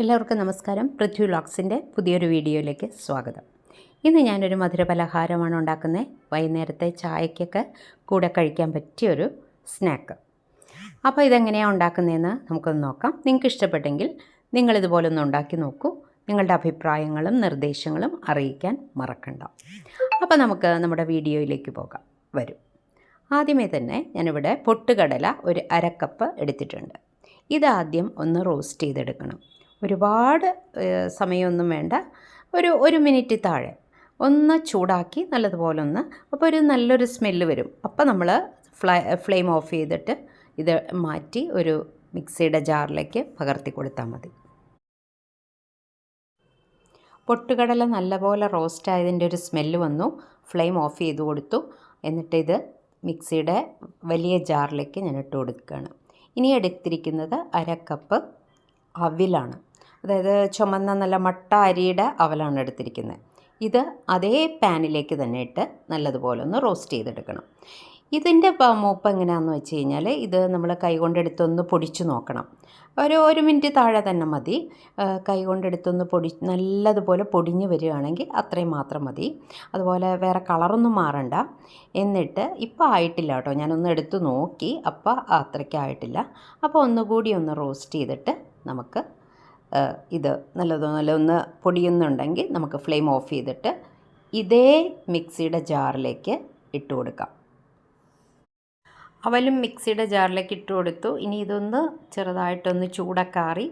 എല്ലാവർക്കും നമസ്കാരം. പൃഥ്വി വ്ളോഗ്സിന്റെ പുതിയൊരു വീഡിയോയിലേക്ക് സ്വാഗതം. ഇന്ന് ഞാനൊരു മധുര പലഹാരമാണ് ഉണ്ടാക്കുന്നത് വൈകുന്നേരത്തെ ചായക്കൊക്കെ കൂടെ കഴിക്കാൻ പറ്റിയൊരു സ്നാക്ക്. അപ്പോൾ ഇതെങ്ങനെയാണ് ഉണ്ടാക്കുന്നതെന്ന് നമുക്കൊന്ന് നോക്കാം. നിങ്ങൾക്ക് ഇഷ്ടപ്പെട്ടെങ്കിൽ നിങ്ങളിതുപോലെ ഒന്ന് ഉണ്ടാക്കി നോക്കൂ. നിങ്ങളുടെ അഭിപ്രായങ്ങളും നിർദ്ദേശങ്ങളും അറിയിക്കാൻ മറക്കണ്ട. അപ്പോൾ നമുക്ക് നമ്മുടെ വീഡിയോയിലേക്ക് പോകാം. വരും. ആദ്യമേ തന്നെ ഞാനിവിടെ പൊട്ടുകടല ഒരു അരക്കപ്പ് എടുത്തിട്ടുണ്ട്. ഇതാദ്യം ഒന്ന് റോസ്റ്റ് ചെയ്തെടുക്കണം. ഒരുപാട് സമയമൊന്നും വേണ്ട. ഒരു ഒരു മിനിറ്റ് താഴെ. ഒന്ന് ചൂടാക്കി നല്ലതുപോലെ ഒന്ന് അപ്പോൾ ഒരു നല്ലൊരു സ്മെല്ല് വരും. അപ്പോൾ നമ്മൾ ഫ്ലൈ ഫ്ലെയിം ഓഫ് ചെയ്തിട്ട് ഇത് മാറ്റി ഒരു മിക്സിയുടെ ജാറിലേക്ക് പകർത്തി കൊടുത്താൽ മതി. പൊട്ടുകടല നല്ലപോലെ റോസ്റ്റ് ആയതിന്റെ ഒരു സ്മെല്ല് വന്നു. ഫ്ലെയിം ഓഫ് ചെയ്ത് കൊടുത്തു. എന്നിട്ട് ഇത് മിക്സിയുടെ വലിയ ജാറിലേക്ക് ഞാൻ ഇട്ട് കൊടുക്കുകയാണ്. ഇനി എടുത്തിരിക്കുന്നത് അര കപ്പ് അവിലാണ്. അതായത് ചുമന്ന നല്ല മട്ട അരിയുടെ അവലാണ് എടുത്തിരിക്കുന്നത്. ഇത് അതേ പാനിലേക്ക് തന്നെ ഇട്ട് നല്ലതുപോലെ ഒന്ന് റോസ്റ്റ് ചെയ്തെടുക്കണം. ഇതിന്റെ മൂപ്പ് എങ്ങനെയാണെന്ന് വെച്ച് കഴിഞ്ഞാൽ ഇത് നമ്മൾ കൈകൊണ്ടെടുത്തൊന്ന് പൊടിച്ചു നോക്കണം. ഒരു ഒരു മിനിറ്റ് താഴെ തന്നെ മതി. കൈകൊണ്ടെടുത്തൊന്ന് പൊടി നല്ലതുപോലെ പൊടിഞ്ഞ് വരികയാണെങ്കിൽ അത്രയും മാത്രം മതി. അതുപോലെ വേറെ കളറൊന്നും മാറണ്ട. എന്നിട്ട് ഇപ്പോൾ ആയിട്ടില്ല കേട്ടോ. ഞാനൊന്ന് എടുത്ത് നോക്കി. അപ്പോൾ അത്രയ്ക്കായിട്ടില്ല. അപ്പോൾ ഒന്നുകൂടി ഒന്ന് റോസ്റ്റ് ചെയ്തിട്ട് നമുക്ക് ഇത് നല്ലതുപോലെ ഒന്ന് പൊടിയുന്നുണ്ടെങ്കിൽ നമുക്ക് ഫ്ലെയിം ഓഫ് ചെയ്തിട്ട് ഇതേ മിക്സിയുടെ ജാറിലേക്ക് ഇട്ട് കൊടുക്കാം. അവലും മിക്സിയുടെ ജാറിലേക്ക് ഇട്ട് കൊടുത്തു. ഇനി ഇതൊന്ന് ചെറുതായിട്ടൊന്ന് ചൂടക്കാറി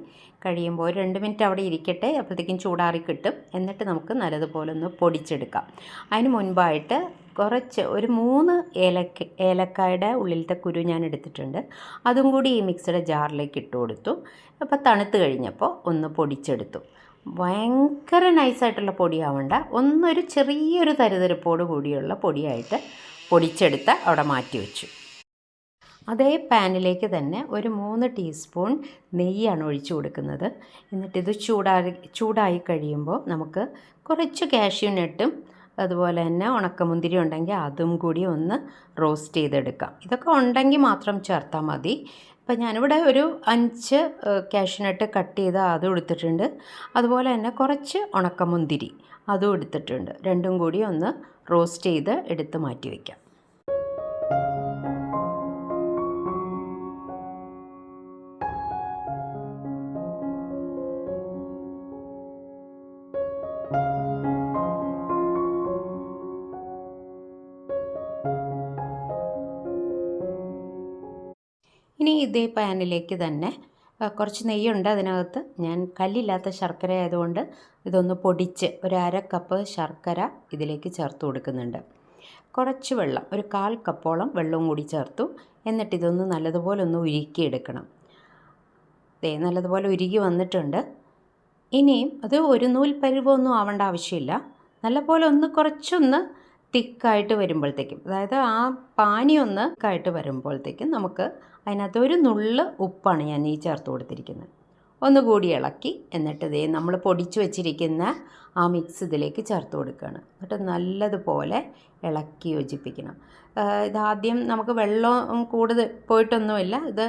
കഴിയുമ്പോൾ രണ്ട് മിനിറ്റ് അവിടെ ഇരിക്കട്ടെ. അപ്പോഴത്തേക്കും ചൂടാറി കിട്ടും. എന്നിട്ട് നമുക്ക് നല്ലതുപോലെ ഒന്ന് പൊടിച്ചെടുക്കാം. അതിന് മുൻപായിട്ട് കുറച്ച് ഒരു മൂന്ന് ഏലക്ക ഏലക്കായുടെ ഉള്ളിലത്തെ കുരു ഞാൻ എടുത്തിട്ടുണ്ട്. അതും കൂടി ഈ മിക്സിയുടെ ജാറിലേക്ക് ഇട്ട് കൊടുത്തു. അപ്പോൾ തണുത്ത് കഴിഞ്ഞപ്പോൾ ഒന്ന് പൊടിച്ചെടുത്തു. ഭയങ്കര നൈസായിട്ടുള്ള പൊടിയാവണ്ട. ഒന്നൊരു ചെറിയൊരു തരിതരിപ്പോട് കൂടിയുള്ള പൊടിയായിട്ട് പൊടിച്ചെടുത്ത് അവിടെ മാറ്റി വെച്ചു. അതേ പാനിലേക്ക് തന്നെ ഒരു മൂന്ന് ടീസ്പൂൺ നെയ്യാണ് ഒഴിച്ചു കൊടുക്കുന്നത്. എന്നിട്ടിത് ചൂടാ ചൂടായി കഴിയുമ്പോൾ നമുക്ക് കുറച്ച് കാഷ്യൂ നട്ടും അതുപോലെ തന്നെ ഉണക്കമുന്തിരി ഉണ്ടെങ്കിൽ അതും കൂടി ഒന്ന് റോസ്റ്റ് ചെയ്തെടുക്കാം. ഇതൊക്കെ ഉണ്ടെങ്കിൽ മാത്രം ചേർത്താൽ മതി. ഇപ്പം ഞാനിവിടെ ഒരു അഞ്ച് കാഷ്യൂനട്ട് കട്ട് ചെയ്ത് അതും എടുത്തിട്ടുണ്ട്. അതുപോലെ തന്നെ കുറച്ച് ഉണക്കമുന്തിരി അതും എടുത്തിട്ടുണ്ട്. രണ്ടും കൂടി ഒന്ന് റോസ്റ്റ് ചെയ്ത് എടുത്ത് മാറ്റി വയ്ക്കാം. ഇനി ഇതേ പാനിലേക്ക് തന്നെ കുറച്ച് നെയ്യുണ്ട് അതിനകത്ത്. ഞാൻ കല്ലില്ലാത്ത ശർക്കര ആയതുകൊണ്ട് ഇതൊന്ന് പൊടിച്ച് ഒരു അര കപ്പ് ശർക്കര ഇതിലേക്ക് ചേർത്ത് കൊടുക്കുന്നുണ്ട്. കുറച്ച് വെള്ളം ഒരു കാൽ കപ്പോളം വെള്ളവും കൂടി ചേർത്തു. എന്നിട്ട് ഇതൊന്ന് നല്ലതുപോലെ ഒന്ന് ഉരുക്കിയെടുക്കണം. ദേ നല്ലതുപോലെ ഉരുകി വന്നിട്ടുണ്ട്. ഇനിയും അത് ഒരു നൂൽ പരുവമൊന്നും ആവേണ്ട ആവശ്യമില്ല. നല്ലപോലെ ഒന്ന് കുറച്ചൊന്ന് തിക്കായിട്ട് വരുമ്പോഴത്തേക്കും അതായത് ആ പാനി ഒന്ന് തിക്കായിട്ട് വരുമ്പോഴത്തേക്കും നമുക്ക് അതിനകത്ത് ഒരു നുള്ള് ഉപ്പാണ് ഞാൻ ഈ ചേർത്ത് കൊടുത്തിരിക്കുന്നത്. ഒന്നുകൂടി ഇളക്കി എന്നിട്ട് ദേ നമ്മൾ പൊടിച്ചു വെച്ചിരിക്കുന്ന ആ മിക്സ് ഇതിലേക്ക് ചേർത്ത് കൊടുക്കുകയാണ്. എന്നിട്ട് നല്ലതുപോലെ ഇളക്കി യോജിപ്പിക്കണം. ഇതാദ്യം നമുക്ക് വെള്ളം കൂടുതൽ പോയിട്ടൊന്നുമില്ല. ഇത്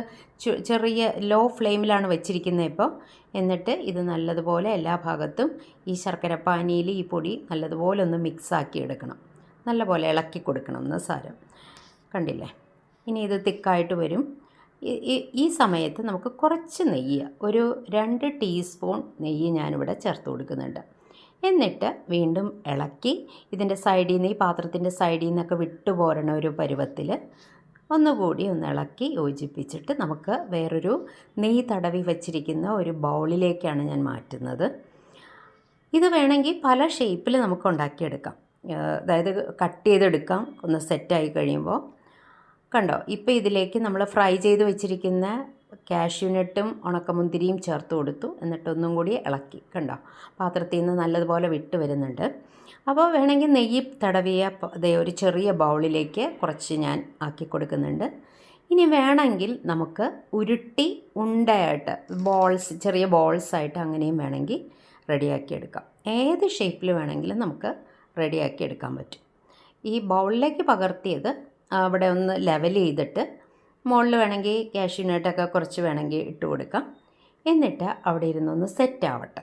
ചെറിയ ലോ ഫ്ലെയിമിലാണ് വെച്ചിരിക്കുന്നത് ഇപ്പോൾ എന്നിട്ട് ഇത് നല്ലതുപോലെ എല്ലാ ഭാഗത്തും ഈ ശർക്കര ശർക്കരപ്പാനിയിൽ ഈ പൊടി നല്ലതുപോലെ ഒന്ന് മിക്സാക്കി എടുക്കണം. നല്ലപോലെ ഇളക്കി കൊടുക്കണം എന്ന് സാരം. കണ്ടില്ലേ? ഇനി ഇത് തിക്കായിട്ട് വരും. ഈ- സമയത്ത് നമുക്ക് കുറച്ച് നെയ്യ് ഒരു രണ്ട് ടീസ്പൂൺ നെയ്യ് ഞാനിവിടെ ചേർത്ത് കൊടുക്കുന്നുണ്ട്. എന്നിട്ട് വീണ്ടും ഇളക്കി ഇതിന്റെ സൈഡിൽ നിന്ന് ഈ പാത്രത്തിന്റെ സൈഡിൽ നിന്നൊക്കെ വിട്ടു വിട്ടുപോരണ ഒരു പരുവത്തിൽ ഒന്നുകൂടി ഒന്ന് ഇളക്കി യോജിപ്പിച്ചിട്ട് നമുക്ക് വേറൊരു നെയ്യ് തടവി വച്ചിരിക്കുന്ന ഒരു ബൗളിലേക്കാണ് ഞാൻ മാറ്റുന്നത്. ഇത് വേണമെങ്കിൽ പല ഷേപ്പിൽ നമുക്ക് ഉണ്ടാക്കിയെടുക്കാം. അതായത് കട്ട് ചെയ്തെടുക്കാം. ഒന്ന് സെറ്റായി കഴിയുമ്പോൾ. കണ്ടോ? ഇപ്പോൾ ഇതിലേക്ക് നമ്മൾ ഫ്രൈ ചെയ്ത് വെച്ചിരിക്കുന്ന കാഷ്യൂനട്ടും ഉണക്കമുന്തിരിയും ചേർത്ത് കൊടുത്തു. എന്നിട്ടൊന്നും കൂടി ഇളക്കി. കണ്ടോ? പാത്രത്തിൽ നിന്ന് നല്ലതുപോലെ വിട്ട് വരുന്നുണ്ട്. അപ്പോൾ വേണമെങ്കിൽ നെയ്യ് തടവിയ അതേ ഒരു ചെറിയ ബൗളിലേക്ക് കുറച്ച് ഞാൻ ആക്കി കൊടുക്കുന്നുണ്ട്. ഇനി വേണമെങ്കിൽ നമുക്ക് ഉരുട്ടി ഉണ്ടയായിട്ട് ബോൾസ് ചെറിയ ബോൾസ് ആയിട്ട് അങ്ങനെയും വേണമെങ്കിൽ റെഡിയാക്കി എടുക്കാം. ഏത് ഷേപ്പിൽ വേണമെങ്കിലും നമുക്ക് റെഡിയാക്കി എടുക്കാൻ പറ്റും. ഈ ബൗളിലേക്ക് പകർത്തിയത് അവിടെ ഒന്ന് ലെവൽ ചെയ്തിട്ട് മുകളിൽ വേണമെങ്കിൽ ക്യാഷ്യൂനായിട്ടൊക്കെ കുറച്ച് വേണമെങ്കിൽ ഇട്ട് കൊടുക്കാം. എന്നിട്ട് അവിടെ ഇരുന്നൊന്ന് സെറ്റ് ആവട്ടെ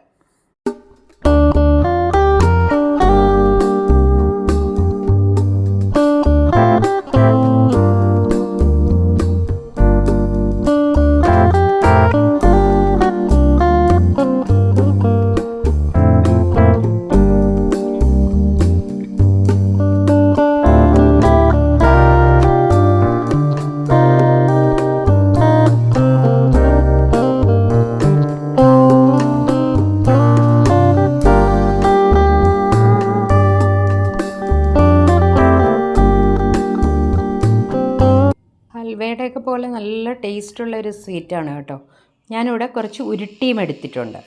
ഹൽവയുടെയൊക്കെ പോലെ നല്ല ടേസ്റ്റുള്ള ഒരു സ്വീറ്റാണ് കേട്ടോ. ഞാനിവിടെ കുറച്ച് ഉരുട്ടിയും എടുത്തിട്ടുണ്ട്.